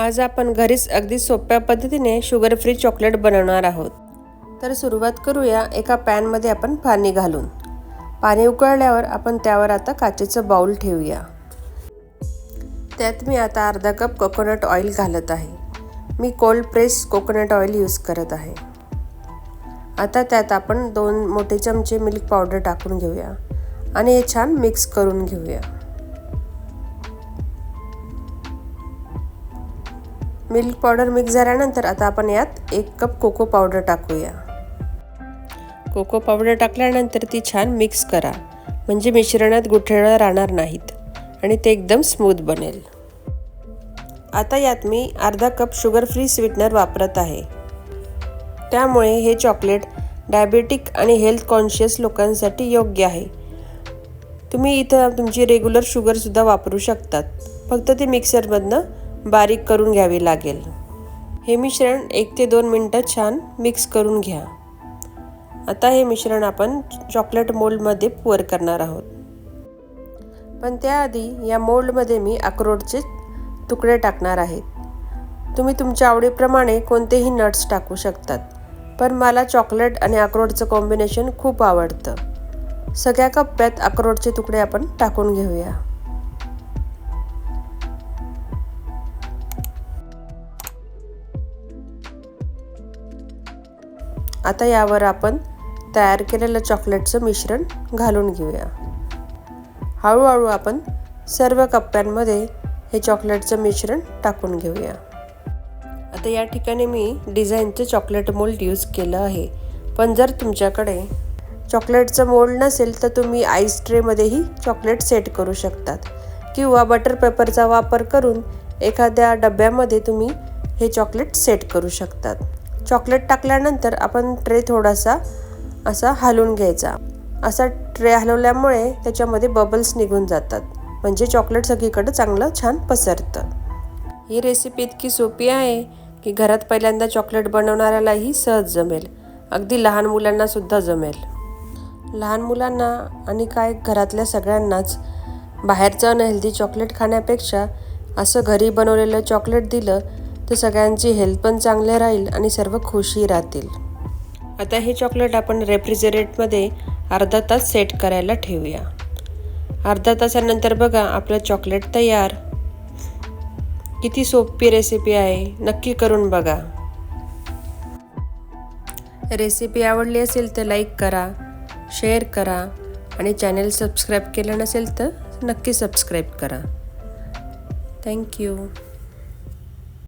आज आपण घरीच अगदी सोप्या पद्धतीने शुगर फ्री चॉकलेट बनवणार आहोत. तर सुरुवात करूया एका पॅनमध्ये आपण पाणी घालून. पाणी उकळल्यावर आपण त्यावर आता काचेचं बाऊल ठेवूया. त्यात मी आता अर्धा कप कोकोनट ऑइल घालत आहे. मी cold press coconut oil use करत आहे. आता त्यात आपण दोन मोठे चमचे मिल्क पावडर टाकून घेऊया. आणि हे छान मिक्स करून घेऊया. मिल्क पावडर मिक्स झाल्यानंतर आता आपण यात एक कप कोको पावडर टाकूया. कोको पावडर टाकल्यानंतर ती छान मिक्स करा. म्हणजे मिश्रणात गुठळ्या राहणार नाहीत आणि ते एकदम स्मूथ बनेल. आता यात मी अर्धा कप शुगर फ्री स्वीटनर वापरत आहे. त्यामुळे हे चॉकलेट डायबेटिक आणि हेल्थ कॉन्शियस लोकांसाठी योग्य आहे. तुम्ही इथं तुमची रेग्युलर शुगरसुद्धा वापरू शकतात. फक्त ते मिक्सरमधनं बारीक करून घ्यावी लागेल. हे मिश्रण एक ते दोन मिनटं छान मिक्स करून घ्या. आता हे मिश्रण आपण चॉकलेट मोल्डमध्ये पुअर करणार आहोत. पण त्याआधी या मोल्डमध्ये मी अक्रोडचे तुकडे टाकणार आहेत तुम्ही तुमच्या आवडीप्रमाणे कोणतेही नट्स टाकू शकतात पण मला चॉकलेट आणि अक्रोडचं कॉम्बिनेशन खूप आवडतं. सगळ्या कप्प्यात अक्रोडचे तुकडे आपण टाकून घेऊया. आता यावर आपण तयार केलेलं चॉकलेटचं मिश्रण घालून घेऊया. हळूहळू आपण सर्व कप्प्यांमध्ये हे चॉकलेटचं मिश्रण टाकून घेऊया. आता या ठिकाणी मी डिझाईनचं चॉकलेट मोल्ड यूज केलं आहे. पण जर तुमच्याकडे चॉकलेटचं मोल्ड नसेल तर तुम्ही आईस ट्रेमध्येही चॉकलेट सेट करू शकतात. किंवा बटर पेपरचा वापर करून एखाद्या डब्यामध्ये तुम्ही हे चॉकलेट सेट करू शकतात. चॉकलेट टाकल्यानंतर आपण ट्रे थोडासा असा हलवून घ्यायचा. असा ट्रे हलवल्यामुळे त्याच्यामध्ये बबल्स निघून जातात. म्हणजे चॉकलेट सगळीकडे चांगलं छान पसरतं. ही रेसिपी इतकी सोपी आहे की घरात पहिल्यांदा चॉकलेट बनवणाऱ्यालाही सहज जमेल. अगदी लहान मुलांनासुद्धा जमेल. लहान मुलांना आणि काय घरातल्या सगळ्यांनाच बाहेरचं अनहेल्दी चॉकलेट खाण्यापेक्षा असं घरी बनवलेलं चॉकलेट दिलं तर सगळ्यांची हेल्थ पण चांगले राहील आणि सर्व खुशी राहतील. आता हे चॉकलेट आपण रेफ्रिजरेटमध्ये अर्धा तास सेट करायला ठेवूया. अर्धा तासानंतर बघा आपलं चॉकलेट तयार. किती सोपी रेसिपी आहे नक्की करून बघा. रेसिपी आवडली असेल तर लाईक करा शेअर करा आणि चॅनल सबस्क्राईब केलं नसेल तर नक्की सबस्क्राईब करा. थँक्यू